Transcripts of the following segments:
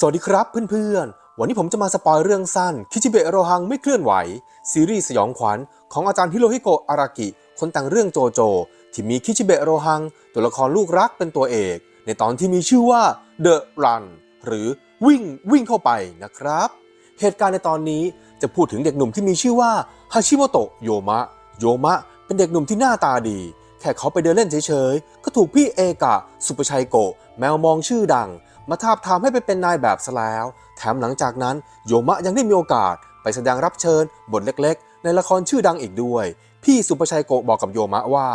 สวัสดีครับเพื่อนๆ วันนี้ผมจะมาสปอยเรื่องสั้น คิชิเบะโรฮังไม่เคลื่อนไหว ซีรีส์สยองขวัญของอาจารย์ฮิโรฮิโกะอารากิ คนแต่งเรื่องโจโจ ที่มีคิชิเบะโรฮัง ตัวละครลูกรักเป็นตัวเอก ในตอนที่มีชื่อว่า The Run หรือวิ่งวิ่งเข้าไปนะครับ เหตุการณ์ในตอนนี้จะพูดถึงเด็กหนุ่มที่มีชื่อว่าฮาชิโมโตะโยมะ โยมะ เป็นเด็กหนุ่มที่หน้าตาดี แค่เขาไปเดินเล่นเฉยๆ ก็ถูกพี่เอกะ สุปชัยโกะแมวมองชื่อดัง มาทาบทามให้ไปเป็นนายแบบซะแล้ว แถมหลังจากนั้นโยมะยังได้มีโอกาสไปแสดงรับเชิญ บทเล็กๆ ในละครชื่อดังอีกด้วย พี่สุปชัยโกะบอกกับโยมะว่า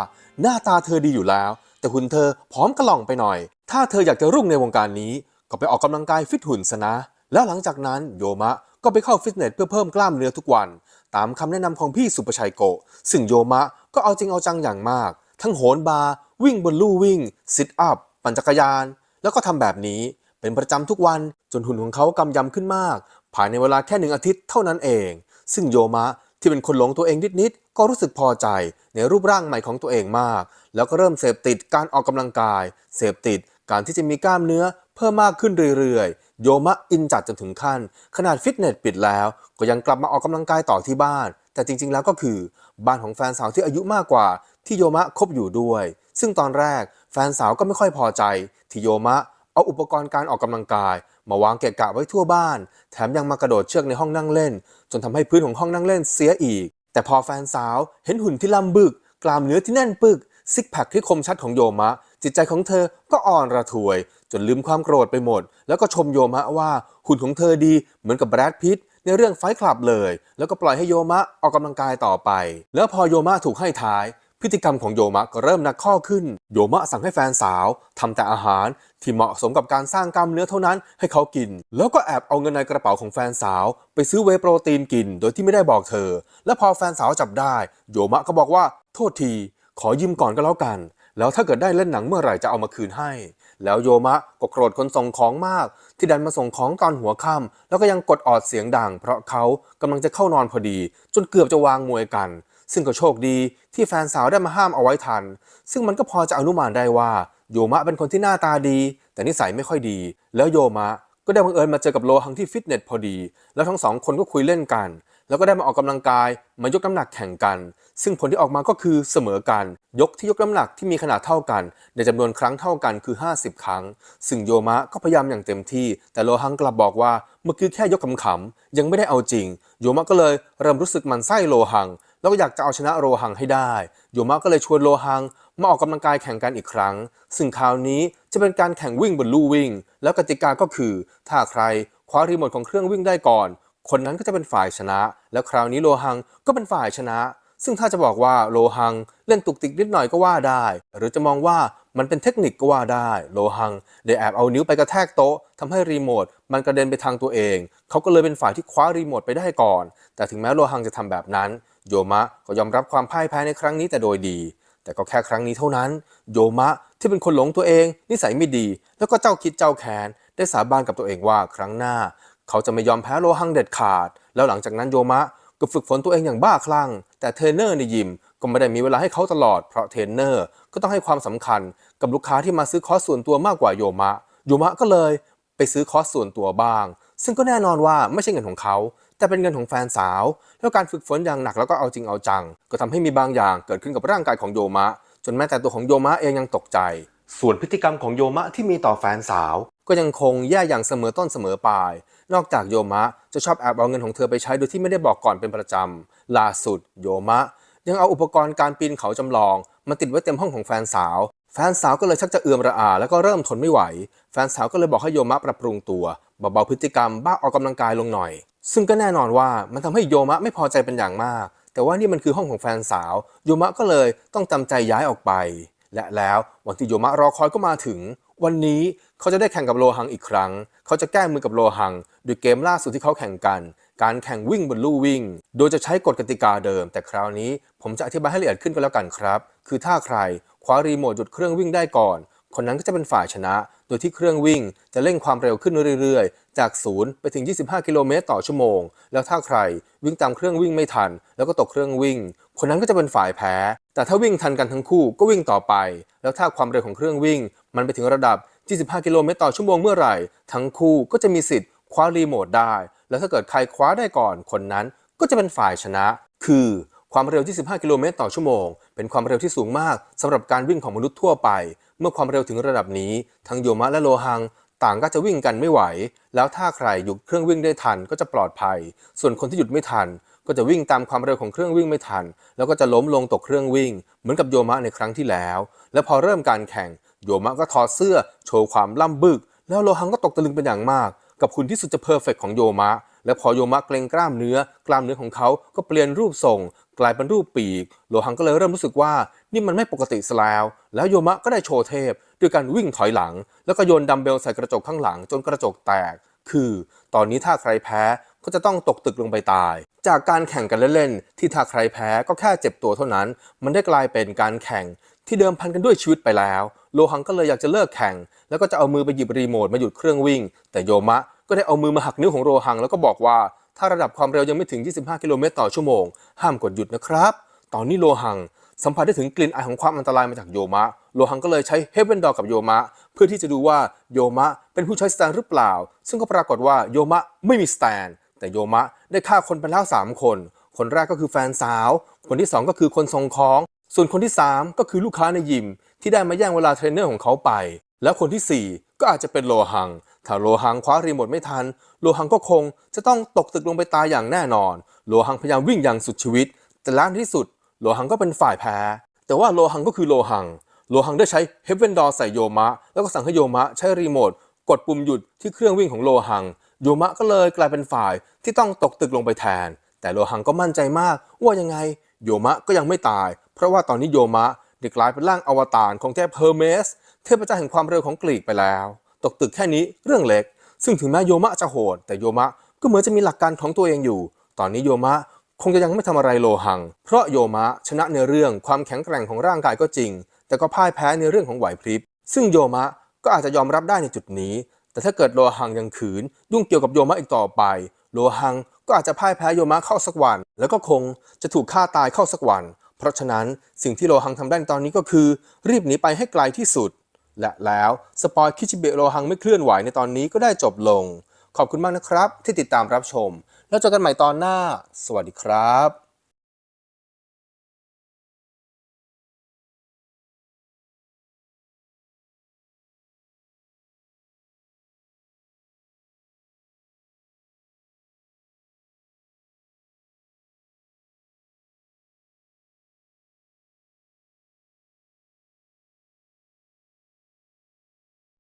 หน้าตาเธอดีอยู่แล้ว แต่หุ่นเธอผอมกระหล่องไปหน่อย ถ้าเธออยากจะรุ่งในวงการนี้ ก็ไปออกกำลังกายฟิตหุ่นซะนะ แล้วหลังจากนั้นโยมะก็ไปเข้าฟิตเนสเพื่อเพิ่มกล้ามเนื้อทุกวัน ตามคำแนะนำของพี่สุปชัยโกะซึ่งโยมะก็เอาจริงเอาจังอย่างมาก ทั้งโหนบาร์วิ่งบนลู่วิ่งซิทอัพปั่นจักรยาน แล้วก็ทำแบบนี้ เป็นประจำทุกวันจนหุ่นของเขากำยำขึ้นมาก ภายในเวลาแค่หนึ่งอาทิตย์เท่านั้นเอง ซึ่งโยมะที่เป็นคนหลงตัวเองนิดๆก็รู้สึกพอใจในรูปร่างใหม่ของตัวเองมาก แล้วก็เริ่มเสพติดการออกกำลังกาย เสพติดการที่จะมีกล้ามเนื้อเพิ่มมากขึ้นเรื่อยๆ โยมะอินจัดจนถึงขั้น ขนาดฟิตเนสปิดแล้ว ก็ยังกลับมาออกกำลังกายต่อที่บ้าน แต่จริงๆแล้วก็คือ บ้านของแฟนสาวที่อายุมากกว่าที่โยมะคบอยู่ด้วย ซึ่งตอนแรกแฟนสาวก็ไม่ค่อยพอใจที่โยมะ เอาอุปกรณ์การออกกำลังกาย มาวางเกะกะไว้ทั่วบ้าน แถมยังมากระโดดเชือกในห้องนั่งเล่น จนทำให้พื้นของห้องนั่งเล่นเสียอีก แต่พอแฟนสาวเห็นหุ่นที่ล่ำบึก กล้ามเนื้อที่แน่นปึกซิกแพคที่คมชัดของโยมะ จิตใจของเธอก็อ่อนระทวย จนลืมความโกรธไปหมด แล้วก็ชมโยมะว่าหุ่นของเธอดีเหมือนกับแบรดพิตในเรื่องไฟคลับเลย แล้วก็ปล่อยให้โยมะออกกำลังกายต่อไป แล้วพอโยมะถูกให้ท้าย พฤติกรรมของโยมะก็เริ่มหนักข้อขึ้น โยมะสั่งให้แฟนสาวทำแต่อาหารที่เหมาะสมกับการสร้างกล้ามเนื้อเท่านั้นให้เขากิน แล้วก็แอบเอาเงินในกระเป๋าของแฟนสาว ไปซื้อเวโปรตีนกิน โดยที่ไม่ได้บอกเธอ และพอแฟนสาวจับได้ โยมะก็บอกว่า โทษที ขอยืมก่อนก็แล้วกัน แล้วถ้าเกิดได้เล่นหนังเมื่อไหร่จะเอามาคืนให้ แล้วโยมะก็โกรธคนส่งของมาก ที่ดันมาส่งของตอนหัวค่ำแล้วก็ยังกดออดเสียงดัง เพราะเขากำลังจะเข้านอนพอดี จนเกือบจะวางมวยกัน ซึ่งก็โชคดีที่แฟนสาวได้มาห้ามเอาไว้ทัน ซึ่งมันก็พอจะอนุมานได้ว่าโยมะเป็นคนที่หน้าตาดี แต่นิสัยไม่ค่อยดี แล้วโยมะก็ได้บังเอิญมาเจอกับโลหังที่ฟิตเนสพอดี แล้วทั้งสองคนก็คุยเล่นกัน แล้วก็ได้มาออกกำลังกาย มายกน้ำหนักแข่งกัน ซึ่งผลที่ออกมาก็คือเสมอกัน ยกที่ยกน้ำหนักที่มีขนาดเท่ากัน ในจำนวนครั้งเท่ากันคือ 50 ครั้ง ซึ่งโยมะก็พยายามอย่างเต็มที่ แต่โลหังกลับบอกว่าเมื่อกี้แค่ยกขำๆยังไม่ได้เอาจริง โยมะก็เลยเริ่มรู้สึกมันไส้โลหัง แล้วก็อยากจะเอาชนะโลหังให้ได้ โยมะก็เลยชวนโลหังมาออกกำลังกายแข่งกันอีกครั้ง ซึ่งคราวนี้จะเป็นการแข่งวิ่งบนลู่วิ่ง แล้วกติกาก็คือ ถ้าใครคว้ารีโมทของเครื่องวิ่งได้ก่อน คนนั้นก็จะเป็นฝ่ายชนะ แล้วคราวนี้โลหังก็เป็นฝ่ายชนะ ซึ่งถ้าจะบอกว่าโลหังเล่นตุกติกนิดหน่อยก็ว่าได้ หรือจะมองว่า มันเป็นเทคนิคก็ว่าได้ โลหังได้แอบเอานิ้วไปกระแทกโต๊ะทำให้รีโมทมันกระเด็นไปทางตัวเอง เขาก็เลยเป็นฝ่ายที่คว้ารีโมทไปได้ก่อน แต่ถึงแม้โลหังจะทำแบบนั้น โยมะก็ยอมรับความพ่ายแพ้ในครั้งนี้แต่โดยดี แต่ก็แค่ครั้งนี้เท่านั้น โยมะที่เป็นคนหลงตัวเอง นิสัยไม่ดี แล้วก็เจ้าคิดเจ้าแค้นได้สาบานกับตัวเองว่าครั้งหน้า เขาจะไม่ยอมแพ้โลหังเด็ดขาด แล้วหลังจากนั้นโยมะก็ฝึกฝนตัวเองอย่างบ้าคลั่ง แต่เทรนเนอร์ในยิม ก็ไม่ได้มีเวลาให้เขาตลอดเพราะเทรนเนอร์ก็ต้องให้ความสำคัญกับลูกค้าที่มาซื้อคอร์สส่วนตัวมากกว่าโยมะ โยมะก็เลยไปซื้อคอร์สส่วนตัวบ้าง ซึ่งก็แน่นอนว่าไม่ใช่เงินของเขา แต่เป็นเงินของแฟนสาว แล้วการฝึกฝนอย่างหนักแล้วก็เอาจริงเอาจัง ก็ทำให้มีบางอย่างเกิดขึ้นกับร่างกายของโยมะ จนแม้แต่ตัวของโยมะเองยังตกใจ ส่วนพฤติกรรมของโยมะที่มีต่อแฟนสาว ก็ยังคงแย่อย่างเสมอต้นเสมอปลาย นอกจากโยมะจะชอบแอบเอาเงินของเธอไปใช้โดยที่ไม่ได้บอกก่อนเป็นประจำล่าสุดโยมะ ยังเอาอุปกรณ์การปีนเขาจำลอง มาติดไว้เต็มห้องของแฟนสาว แฟนสาวก็เลยชักจะเอือมระอา แล้วก็เริ่มทนไม่ไหว แฟนสาวก็เลยบอกให้โยมะปรับปรุงตัวเบาๆพฤติกรรมบ้าออกกำลังกายลงหน่อย ซึ่งก็แน่นอนว่ามันทำให้โยมะไม่พอใจเป็นอย่างมาก แต่ว่านี่มันคือห้องของแฟนสาว โยมะก็เลยต้องจำใจย้ายออกไป และแล้ววันที่โยมะรอคอยก็มาถึง วันนี้เขาจะได้แข่งกับโลหังอีกครั้ง เขาจะแก้มือกับโลหังด้วยเกมล่าสุดที่เขาแข่งกัน การแข่งวิ่งบนลู่วิ่ง โดยจะใช้กฎกติกาเดิม แต่คราวนี้ผมจะอธิบายให้ละเอียดขึ้นก็แล้วกันครับ คือถ้าใครคว้ารีโมทหยุดเครื่องวิ่งได้ก่อน คนนั้นก็จะเป็นฝ่ายชนะ โดยที่เครื่องวิ่งจะเร่งความเร็วขึ้นเรื่อยๆ จาก 0 ไปถึง 25 กิโลเมตรต่อชั่วโมง แล้วถ้าใครวิ่งตามเครื่องวิ่งไม่ทัน แล้วก็ตกเครื่องวิ่ง คนนั้นก็จะเป็นฝ่ายแพ้ แต่ถ้าวิ่งทันกันทั้งคู่ก็วิ่งต่อไป แล้วถ้าความเร็วของเครื่องวิ่ง มันไปถึงระดับ 25 กิโลเมตรต่อชั่วโมงเมื่อไหร่ ทั้งคู่ก็จะมีสิทธิ์คว้ารีโมทได้ แล้วถ้าเกิดใครคว้าได้ก่อนคนนั้นก็จะเป็นฝ่ายชนะ คือความเร็ว25กิโลเมตรต่อชั่วโมง เป็นความเร็วที่สูงมากสำหรับการวิ่งของมนุษย์ทั่วไป เมื่อความเร็วถึงระดับนี้ ทั้งโยมะและโลหัง ต่างก็จะวิ่งกันไม่ไหว แล้วถ้าใครหยุดเครื่องวิ่งได้ทันก็จะปลอดภัย ส่วนคนที่หยุดไม่ทัน ก็จะวิ่งตามความเร็วของเครื่องวิ่งไม่ทัน แล้วก็จะล้มลงตกเครื่องวิ่ง เหมือนกับโยมะในครั้งที่แล้ว และพอเริ่มการแข่ง โยมะก็ถอดเสื้อ โชว์ความล่ำบึก แล้วโลหังก็ตกตะลึงเป็นอย่างมาก กับคุณที่สุดจะเพอร์เฟกของโยมะ และพอโยมะเกรงกล้ามเนื้อ กล้ามเนื้อของเขาก็เปลี่ยนรูปทรง กลายเป็นรูปปีก โลหังก็เลยเริ่มรู้สึกว่านี่มันไม่ปกติซะแล้ว แล้วโยมะก็ได้โชว์เทพ ด้วยการวิ่งถอยหลัง แล้วก็โยนดัมเบลใส่กระจกข้างหลังจนกระจกแตก คือ ตอนนี้ถ้าใครแพ้ก็จะต้องตกตึกลงไปตาย จากการแข่งกันเล่นๆที่ถ้าใครแพ้ก็แค่เจ็บตัวเท่านั้น มันได้กลายเป็นการแข่งที่เดิมพันกันด้วยชีวิตไปแล้ว โลหังก็เลยอยากจะเลิกแข่ง แล้วก็จะเอามือไปหยิบรีโมทมาหยุดเครื่องวิ่ง แต่โยมะก็ได้เอามือมาหักนิ้วของโลหังแล้วก็บอกว่า ถ้าระดับความเร็วยังไม่ถึง 25 กิโลเมตรต่อชั่วโมง ห้ามกดหยุดนะครับ ตอนนี้โลหังสัมผัสได้ถึงกลิ่นอายของความอันตรายมาจากโยมะ โลหังก็เลยใช้เฮเวนดอกับโยมะ เพื่อที่จะดูว่าโยมะเป็นผู้ใช้สแตนหรือเปล่า ซึ่งก็ปรากฏว่าโยมะไม่มีสแตน แต่โยมะได้ฆ่าคนไปแล้ว3คน คนแรกก็คือแฟนสาว คนที่ 2 ก็คือคนทรงของ ส่วนคนที่ 3 ก็คือลูกค้าในยิม ที่ได้มาแย่งเวลาเทรนเนอร์ของเขาไป แล้วคนทีสี่ 4 ก็อาจจะเป็นโลหัง ถ้าโลหังคว้ารีโมทไม่ทัน โลหังก็คงจะต้องตกตึกลงไปตายอย่างแน่นอน โลหังพยายามวิ่งอย่างสุดชีวิต แต่ล้านที่สุด โลหังก็เป็นฝ่ายแพ้ แต่ว่าโลหังก็คือโลหัง โลหังได้ใช้เฮฟเวนดอร์ใส่โยมะ แล้วก็สั่งให้โยมะใช้รีโมทกดปุ่มหยุดที่เครื่องวิ่งของโลหัง โยมะก็เลยกลายเป็นฝ่ายที่ต้องตกตึกลงไปแทน แต่โลหังก็มั่นใจมากว่ายังไงโยมะก็ยังไม่ตาย เพราะว่าตอนนี้โยมะ ได้กลายเป็นร่างอวตารของเทพเฮอร์เมส เทพเจ้าแห่งความเร็วของกรีกไปแล้ว ตกตึกแค่นี้เรื่องเล็ก ซึ่งถึงแม้โยมะจะโหด แต่โยมะก็เหมือนจะมีหลักการของตัวเองอยู่ ตอนนี้โยมะคงจะยังไม่ทำอะไรโลหัง เพราะโยมะชนะในเรื่องความแข็งแกร่งของร่างกายก็จริง แต่ก็พ่ายแพ้ในเรื่องของไหวพริบ ซึ่งโยมะก็อาจจะยอมรับได้ในจุดนี้ แต่ถ้าเกิดโลหังยังขืน ยุ่งเกี่ยวกับโยมะอีกต่อไป โลหังก็อาจจะพ่ายแพ้โยมะเข้าสักวัน แล้วก็คงจะถูกฆ่าตายเข้าสักวัน เพราะฉะนั้นสิ่งที่โลหังทำได้ในตอนนี้ก็คือ รีบหนีไปให้ไกลที่สุด และแล้วสปอยคิชิเบะโลหังไม่เคลื่อนไหวในตอนนี้ก็ได้จบลง ขอบคุณมากนะครับ ที่ติดตามรับชม แล้วเจอกันใหม่ตอนหน้า สวัสดีครับ